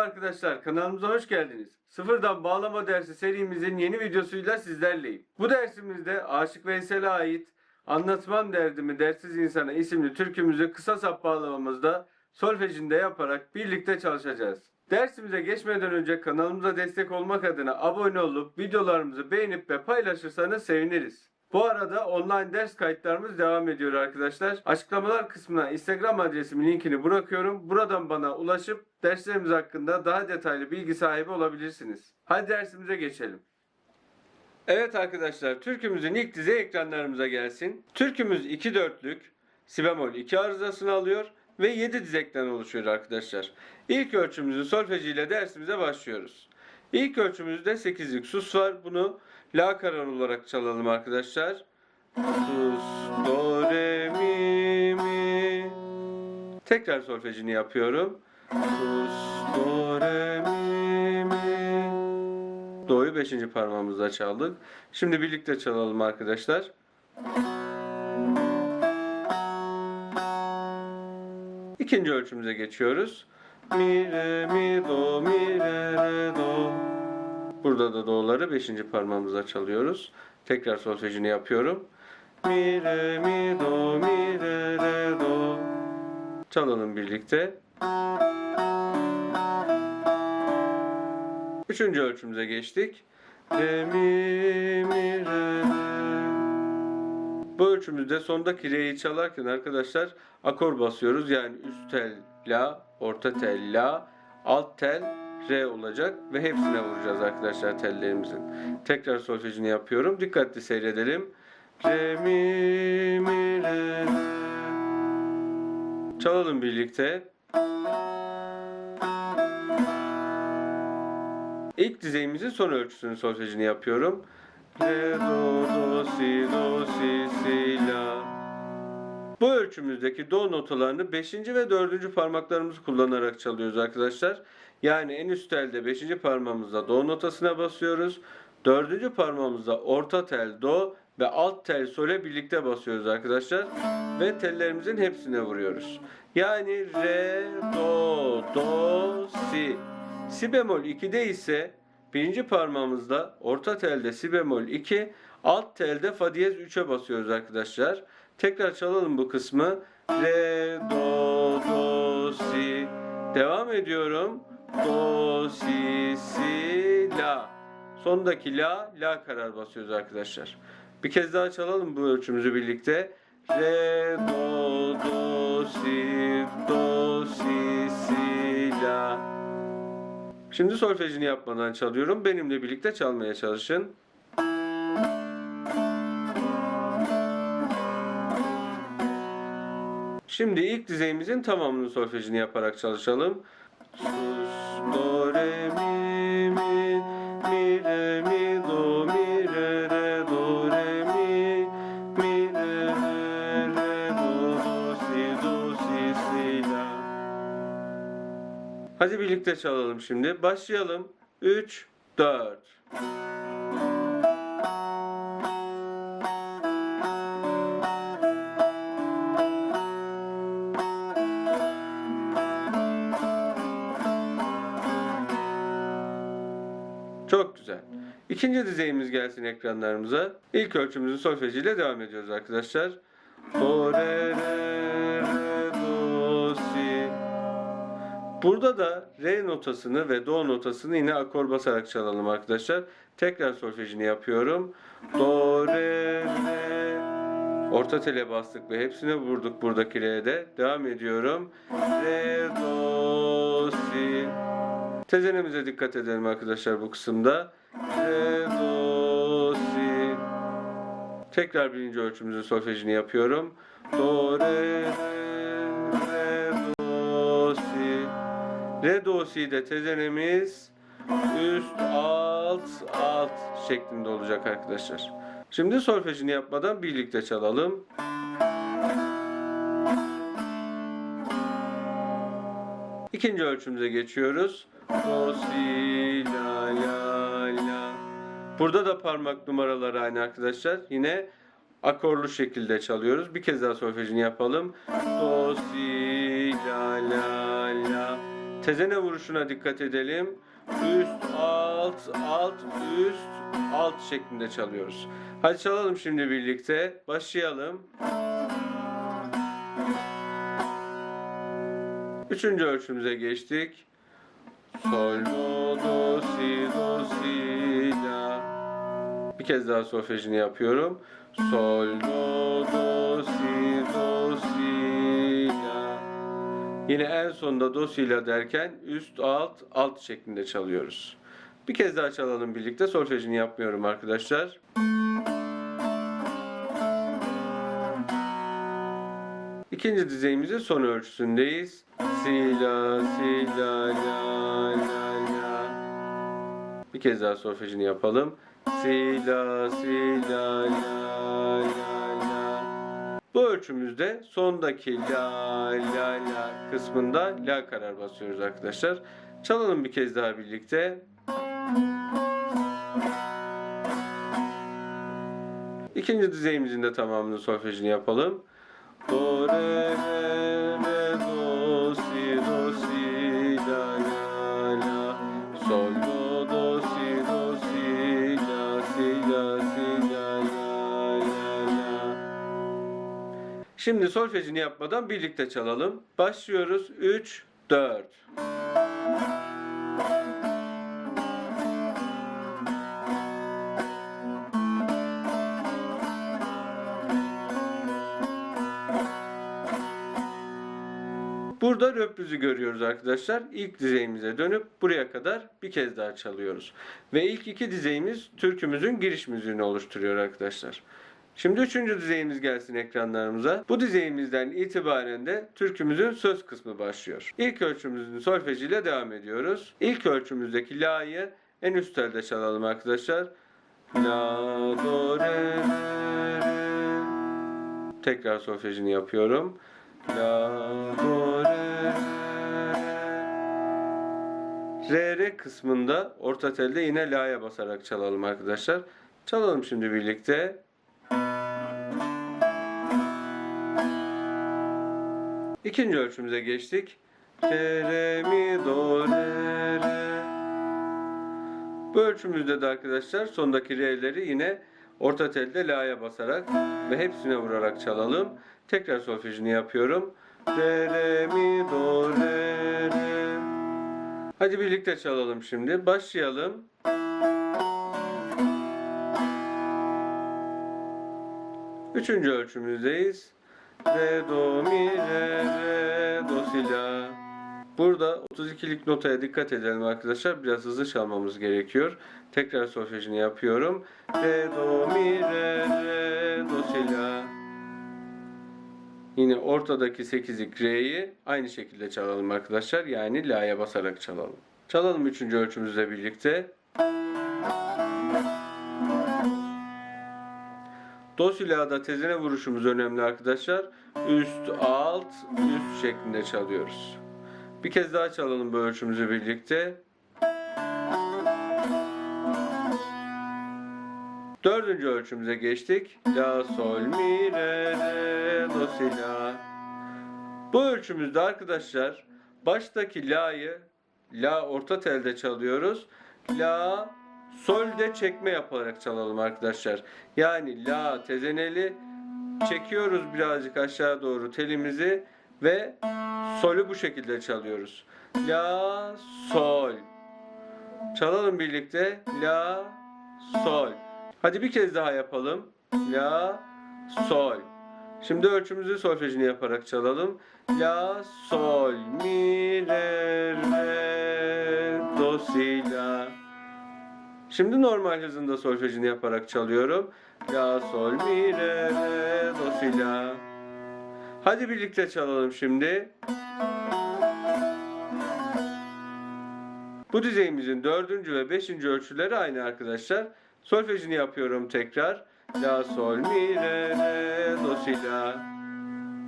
Merhaba arkadaşlar, kanalımıza hoş geldiniz. Sıfırdan bağlama dersi serimizin yeni videosuyla sizlerleyim. Bu dersimizde Aşık Veysel'e ait Anlatmam Derdimi Dersiz İnsana isimli türkümüzü kısa sap bağlamamızda solfejinde yaparak birlikte çalışacağız. Dersimize geçmeden önce kanalımıza destek olmak adına abone olup videolarımızı beğenip ve paylaşırsanız seviniriz. Bu arada online ders kayıtlarımız devam ediyor arkadaşlar. Açıklamalar kısmına Instagram adresimin linkini bırakıyorum. Buradan bana ulaşıp derslerimiz hakkında daha detaylı bilgi sahibi olabilirsiniz. Hadi dersimize geçelim. Evet arkadaşlar türkümüzün ilk dize ekranlarımıza gelsin. Türkümüz 2 dörtlük, si bemol 2 arızasını alıyor ve 7 dizekten oluşuyor arkadaşlar. İlk ölçümüzü solfeji ile dersimize başlıyoruz. İlk ölçümüzde 8'lik sus var. Bunu la karar olarak çalalım arkadaşlar. Sus, do, re, mi, mi. Tekrar solfejini yapıyorum. Sus, do, re, mi, mi. Do'yu 5. parmağımızda çaldık. Şimdi birlikte çalalım arkadaşlar. İkinci ölçümüze geçiyoruz. Mi, re, mi, do, mi, re, re, do. Burada da do'ları 5. parmağımızda çalıyoruz. Tekrar solfejini yapıyorum. Mi, re, mi, do, mi, re, re, do. Çalalım birlikte. Üçüncü ölçümüze geçtik. Re, mi, mi, re. Bu ölçümüzde sondaki re'yi çalarken arkadaşlar akor basıyoruz. Yani üst tel la, orta tel la, alt tel re olacak ve hepsine vuracağız arkadaşlar tellerimizin. Tekrar solfejini yapıyorum. Dikkatli seyredelim. Re mi mi re. Çalalım birlikte. İlk dizeyimizin son ölçüsünün solfejini yapıyorum. Re, do, do, si, do, si, si, la. Bu ölçümüzdeki do notalarını 5. ve 4. parmaklarımızı kullanarak çalıyoruz arkadaşlar. Yani en üst telde 5. parmağımızda do notasına basıyoruz. 4. parmağımızda orta tel do ve alt tel sole birlikte basıyoruz arkadaşlar. Ve tellerimizin hepsine vuruyoruz. Yani re, do, do, si. Si bemol 2'de ise birinci parmağımızda orta telde si bemol 2, alt telde fa diyez 3'e basıyoruz arkadaşlar. Tekrar çalalım bu kısmı. Re, do, do, si. Devam ediyorum. Do, si, si, la. Sondaki la, la karar basıyoruz arkadaşlar. Bir kez daha çalalım bu ölçümüzü birlikte. Re, do, do, si, do, si, si, la. Şimdi solfejini yapmadan çalıyorum. Benimle birlikte çalmaya çalışın. Şimdi ilk dizeyimizin tamamını solfejini yaparak çalışalım. Sus, do, re, mi, mi, mi, re, mi, do, mi, re, re, do, re, mi, mi, re, re, re, do, do, si, do, si, si, la. Hadi birlikte çalalım şimdi. Başlayalım. 3, 4. İkinci dizeyimiz gelsin ekranlarımıza. İlk ölçümüzün solfejiyle devam ediyoruz arkadaşlar. Do, re, re, re, do, si. Burada da re notasını ve do notasını yine akor basarak çalalım arkadaşlar. Tekrar solfejini yapıyorum. Do, re, re. Orta tele bastık ve hepsine vurduk buradaki re'de. Devam ediyorum. Re, do, si. Tezenemize dikkat edelim arkadaşlar bu kısımda. Tekrar birinci ölçümüzün solfejini yapıyorum. Do, re, re, do, si. Re, do, si de tezenemiz üst, alt, alt şeklinde olacak arkadaşlar. Şimdi solfejini yapmadan birlikte çalalım. İkinci ölçümüze geçiyoruz. Do, si, la. Burada da parmak numaraları aynı arkadaşlar. Yine akorlu şekilde çalıyoruz. Bir kez daha solfejini yapalım. Do, si, la, la, la. Tezene vuruşuna dikkat edelim. Üst, alt, alt, üst, alt şeklinde çalıyoruz. Hadi çalalım şimdi birlikte. Başlayalım. Üçüncü ölçümüze geçtik. Sol, do, kez daha solfejini yapıyorum. Sol, do, do, si, do, si, la. Yine en sonunda do, si, la derken üst, alt, alt şeklinde çalıyoruz. Bir kez daha çalalım birlikte. Solfejini yapmıyorum arkadaşlar. İkinci dizeyimizin son ölçüsündeyiz. Si, la, si, la, la, la, la. Bir kez daha solfejini yapalım. Si, la, si, la, la, la, la. Bu ölçümüzde sondaki la, la, la kısmında la karar basıyoruz arkadaşlar. Çalalım bir kez daha birlikte. İkinci dizeyimizin de tamamını solfejini yapalım. Do, re, re, Şimdi solfejini yapmadan birlikte çalalım. Başlıyoruz. 3, 4. Burada röplüzü görüyoruz arkadaşlar. İlk dizeyimize dönüp buraya kadar bir kez daha çalıyoruz. Ve ilk iki dizeyimiz türkümüzün giriş müziğini oluşturuyor arkadaşlar. Şimdi üçüncü dizeyimiz gelsin ekranlarımıza. Bu dizeyimizden itibaren de türkümüzün söz kısmı başlıyor. İlk ölçümüzün solfejiyle devam ediyoruz. İlk ölçümüzdeki la'yı en üst telde çalalım arkadaşlar. La, do, re, re. Tekrar solfejini yapıyorum. La, do, re, re. Re, re kısmında orta telde yine la'ya basarak çalalım arkadaşlar. Çalalım şimdi birlikte. İkinci ölçümüze geçtik. Re, re, mi, do, re, re. Bu ölçümüzde de arkadaşlar sondaki re'leri yine orta telde la'ya basarak ve hepsine vurarak çalalım. Tekrar solfejini yapıyorum. Re, re, mi, do, re, re. Hadi birlikte çalalım şimdi. Başlayalım. Üçüncü ölçümüzdeyiz. Re, do, mi, re, re, do, si, la. Burada 32'lik notaya dikkat edelim arkadaşlar. Biraz hızlı çalmamız gerekiyor. Tekrar solfejini yapıyorum. Re, do, mi, re, re, do, si, la. Yine ortadaki 8'lik re'yi aynı şekilde çalalım arkadaşlar. Yani la'ya basarak çalalım. Çalalım üçüncü ölçümüzle birlikte. Do si la'da tezene vuruşumuz önemli arkadaşlar. Üst, alt, üst şeklinde çalıyoruz. Bir kez daha çalalım bu ölçümüzü birlikte. Dördüncü ölçümüze geçtik. La, sol, mi, re, re, do, si, la. Bu ölçümüzde arkadaşlar baştaki la'yı la orta telde çalıyoruz. La solde çekme yaparak çalalım arkadaşlar. Yani la tezeneli çekiyoruz birazcık aşağı doğru telimizi ve solü bu şekilde çalıyoruz. La sol. Çalalım birlikte. La sol. Hadi bir kez daha yapalım. La, sol. Şimdi ölçümüzü solfejini yaparak çalalım. La, sol, mi, re, re, do, si, la. Şimdi normal hızında solfejini yaparak çalıyorum. La, sol, mi, re, re, do, si, la. Hadi birlikte çalalım şimdi. Bu düzeyimizin dördüncü ve beşinci ölçüleri aynı arkadaşlar. Solfejini yapıyorum tekrar. La, sol, mi, re, re, do, si, la.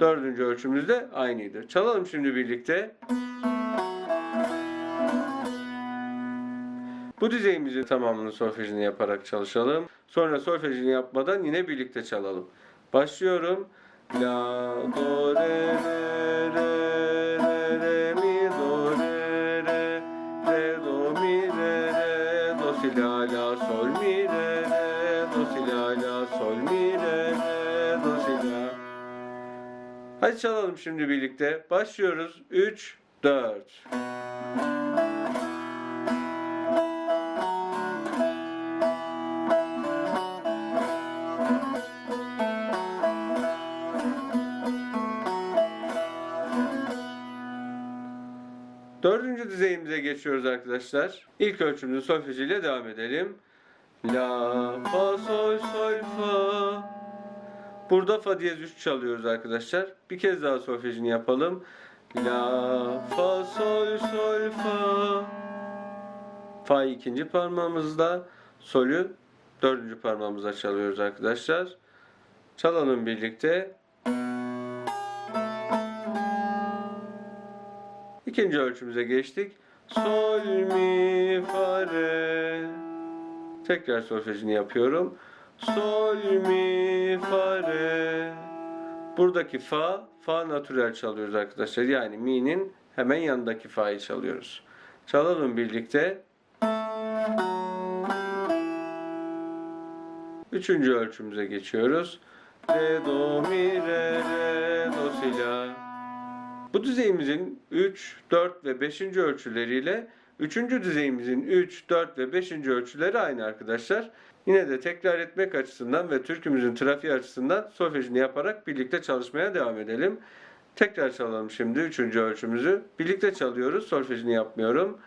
Dördüncü ölçümüz de aynıydı. Çalalım şimdi birlikte. Bu düzeyimizin tamamını solfejini yaparak çalışalım. Sonra solfejini yapmadan yine birlikte çalalım. Başlıyorum. La, do, re, re, re, re, re, mi, do, re, re, re, do, mi, re, re, do, si, la, la, sol, mi, re, re, do, si, la, la, sol, mi, re, re, do, si, la. Hadi çalalım şimdi birlikte. Başlıyoruz. 3, 4. geçiyoruz arkadaşlar. İlk ölçümüzün solfejiyle devam edelim. La, fa, sol, sol, fa. Burada fa diyez 3 çalıyoruz arkadaşlar. Bir kez daha solfejini yapalım. La, fa, sol, sol, fa. Fa ikinci parmağımızda, solü dördüncü parmağımızda çalıyoruz arkadaşlar. Çalalım birlikte. İkinci ölçümüze geçtik. Sol, mi, fa, re. Tekrar solfejini yapıyorum. Sol, mi, fa, re. Buradaki fa, fa natürel çalıyoruz arkadaşlar. Yani mi'nin hemen yanındaki fa'yı çalıyoruz. Çalalım birlikte. Üçüncü ölçümüze geçiyoruz. Re, do, mi, re, re, do, si, la. Bu düzeyimizin 3, 4 ve 5. ölçüleriyle 3. düzeyimizin 3, 4 ve 5. ölçüleri aynı arkadaşlar. Yine de tekrar etmek açısından ve türkümüzün trafiği açısından solfejini yaparak birlikte çalışmaya devam edelim. Tekrar çalalım şimdi 3. ölçümüzü. Birlikte çalıyoruz. Solfejini yapmıyorum.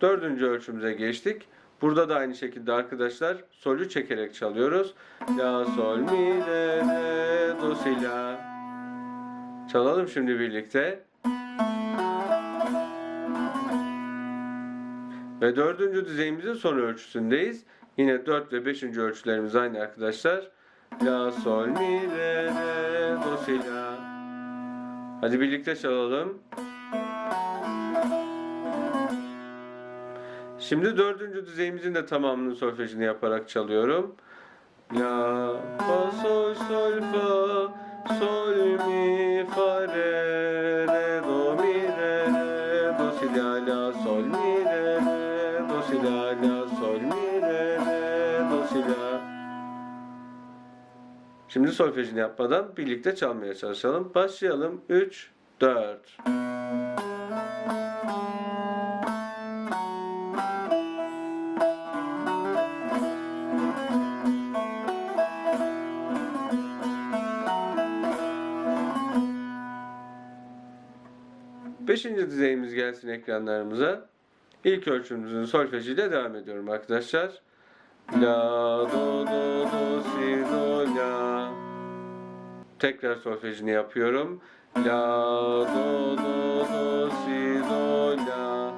Dördüncü ölçümüze geçtik. Burada da aynı şekilde arkadaşlar solü çekerek çalıyoruz. La, sol, mi, re, re, do, si, la. Çalalım şimdi birlikte. Ve dördüncü düzeyimizin son ölçüsündeyiz. Yine 4 ve 5. ölçülerimiz aynı arkadaşlar. La, sol, mi, re, re, do, si, la. Hadi birlikte çalalım. Şimdi dördüncü düzeyimizin de tamamının solfejini yaparak çalıyorum. La, fa, sol, sol, fa, sol, mi, fa, re, re, do, mi, re, do, si, la, la, sol, mi, re, do, si, la, la, sol, mi, re, do, si, la. Şimdi solfejini yapmadan birlikte çalmaya çalışalım. Başlayalım. 3, 4. Beşinci düzeyimiz gelsin ekranlarımıza. İlk ölçümüzün solfejiyle devam ediyorum arkadaşlar. La, do, do, do, si, do, la. Tekrar solfejini yapıyorum. La, do, do, do, si, do, la.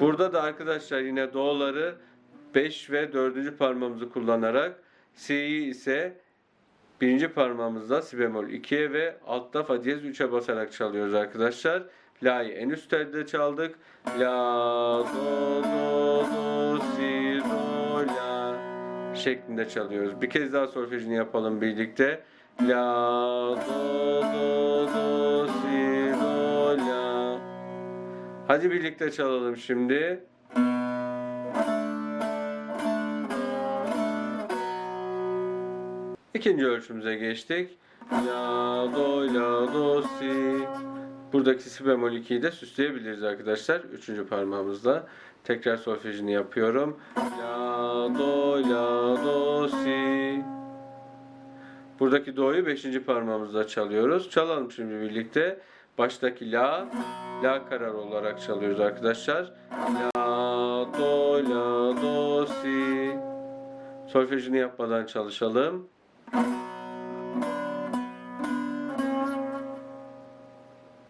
Burada da arkadaşlar yine do'ları 5 ve 4. parmağımızı kullanarak si'yi ise birinci parmağımızda si bemol 2'ye ve altta fa diyez 3'e basarak çalıyoruz arkadaşlar. La'yı en üst telde çaldık. La, do, do, do, si, do, la şeklinde çalıyoruz. Bir kez daha solfejini yapalım birlikte. La, do, do, do, si, do, la. Hadi birlikte çalalım şimdi. İkinci ölçümüze geçtik. La, do, la, do, si. Buradaki si bemol 2'yi de süsleyebiliriz arkadaşlar. Üçüncü parmağımızla. Tekrar solfejini yapıyorum. La, do, la, do, si. Buradaki do'yu beşinci parmağımızla çalıyoruz. Çalalım şimdi birlikte. Baştaki la, la karar olarak çalıyoruz arkadaşlar. La, do, la, do, si. Solfejini yapmadan çalışalım.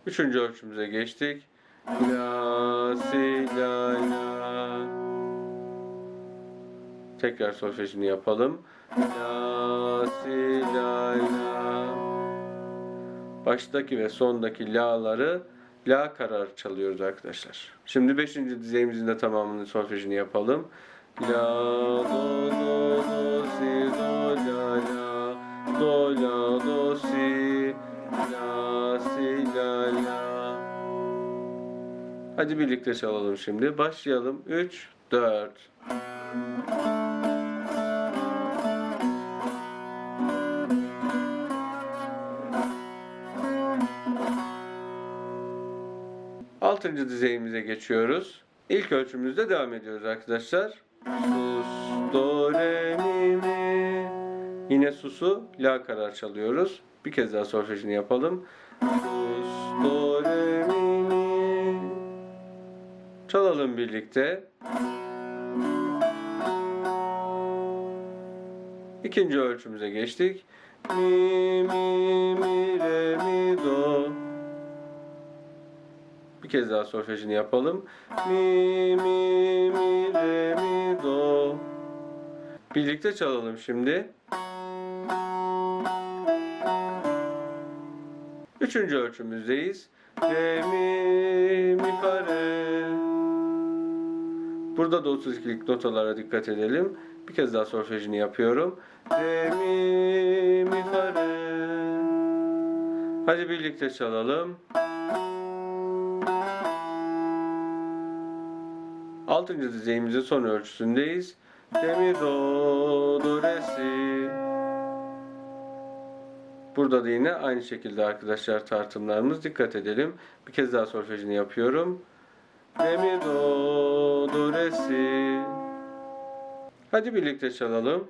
Üçüncü ölçümüze geçtik. La, si, la, la. Tekrar solfejini yapalım. La, si, la, la. Baştaki ve sondaki la'ları la karar çalıyoruz arkadaşlar. Şimdi beşinci dizeyimizin de tamamını solfejini yapalım. La, do, do, do, si, do, la, la. Do, la, do, si. Hadi birlikte çalalım şimdi. Başlayalım. 3, 4. Altıncı dizeyimize geçiyoruz. İlk ölçümüzde devam ediyoruz arkadaşlar. Sus, do, re, mi, mi. Yine susu la karar çalıyoruz. Bir kez daha solfejini yapalım. Sus, do, re, mi, mi. Çalalım birlikte. İkinci ölçümüze geçtik. Mi, mi, mi, re, mi, do. Bir kez daha solfejini yapalım. Mi, mi, mi, re, mi, do. Birlikte çalalım şimdi. Üçüncü ölçümüzdeyiz. Re, mi, mi, fa, re. Burada da 32'lik notalara dikkat edelim. Bir kez daha solfejini yapıyorum. Re, mi, mi, fa, re. Hadi birlikte çalalım. Altıncı dizeyimizin son ölçüsündeyiz. Re, mi, do, do, re, si. Burada da yine aynı şekilde arkadaşlar tartımlarımız. Dikkat edelim. Bir kez daha solfejini yapıyorum. Re, mi, do, do, re, si. Hadi birlikte çalalım.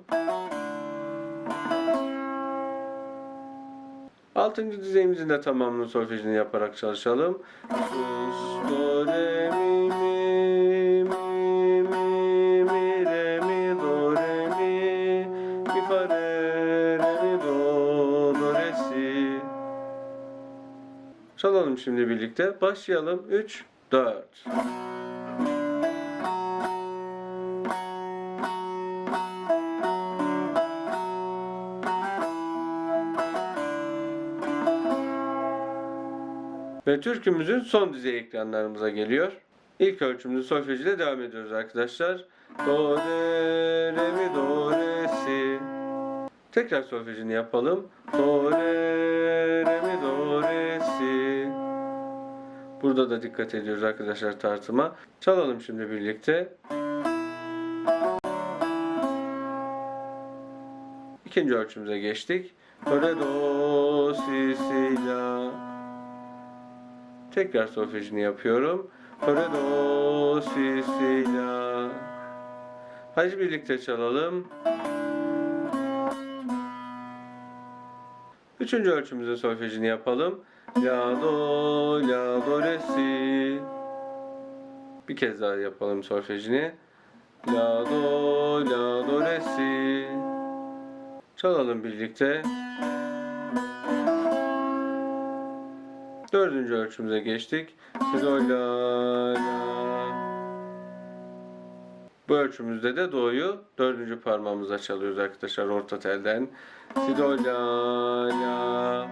Altıncı dizeyimizin de tamamını solfejini yaparak çalışalım. Sus, do, re, mi, mi, mi, mi, mi, re, mi, do, re, mi, mi, fa, re, re, mi, do, do, re, si. Çalalım şimdi birlikte. Başlayalım. 3, 4. türkümüzün son düzey ekranlarımıza geliyor. İlk ölçümlü solfejiyle devam ediyoruz arkadaşlar. Do, re, re, mi, do, re, si. Tekrar solfejini yapalım. Do, re, re, mi, do, re, si. Burada da dikkat ediyoruz arkadaşlar tartıma. Çalalım şimdi birlikte. İkinci ölçümüze geçtik. Do, re, do, si, si, la. Tekrar solfejini yapıyorum. Re, do, si, si, la. Hadi birlikte çalalım. Üçüncü ölçümüzde solfejini yapalım. La, do, la, do, re, si. Bir kez daha yapalım solfejini. La, do, la, do, re, si. Çalalım birlikte. Dördüncü ölçümüze geçtik. Do, la, la. Bu ölçümüzde de do'yu dördüncü parmağımıza çalıyoruz arkadaşlar orta telden. Si, do, la, la.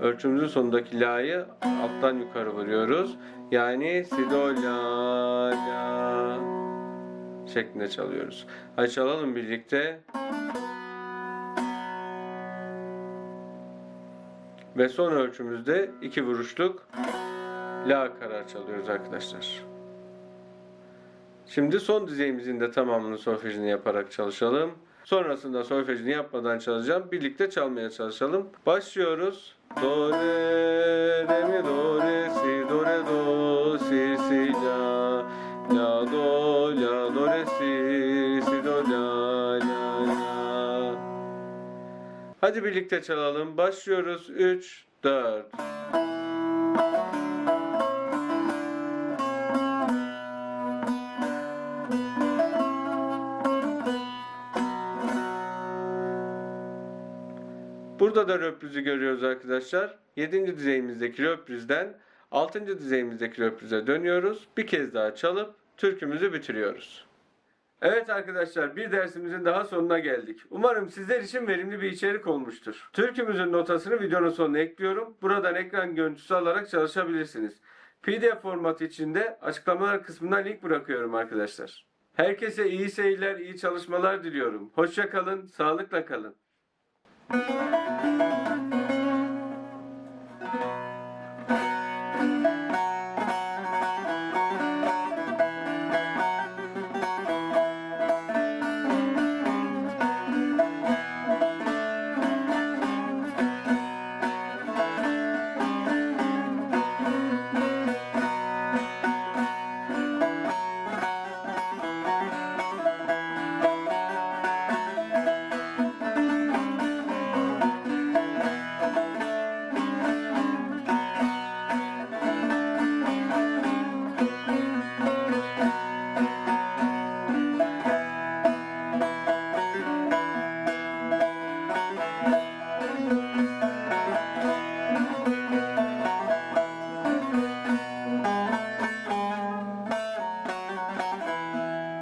Ölçümüzün sonundaki la'yı alttan yukarı vuruyoruz. Yani si, do, la, la şeklinde çalıyoruz. Hadi çalalım birlikte. Ve son ölçümüzde iki vuruşluk la karar çalıyoruz arkadaşlar. Şimdi son dizeyimizin de tamamını solfejini yaparak çalışalım. Sonrasında solfejini yapmadan çalacağım. Birlikte çalmaya çalışalım. Başlıyoruz. Do re re mi do re si do re do Hadi birlikte çalalım. Başlıyoruz. 3 4 Burada da röpriz'i görüyoruz arkadaşlar. 7. dizeyimizdeki röprizden 6. dizeyimizdeki röprize dönüyoruz. Bir kez daha çalıp türkümüzü bitiriyoruz. Evet arkadaşlar bir dersimizin daha sonuna geldik. Umarım sizler için verimli bir içerik olmuştur. Türkümüzün notasını videonun sonuna ekliyorum. Buradan ekran görüntüsü alarak çalışabilirsiniz. PDF formatı içinde açıklamalar kısmına link bırakıyorum arkadaşlar. Herkese iyi seyirler, iyi çalışmalar diliyorum. Hoşça kalın, sağlıkla kalın.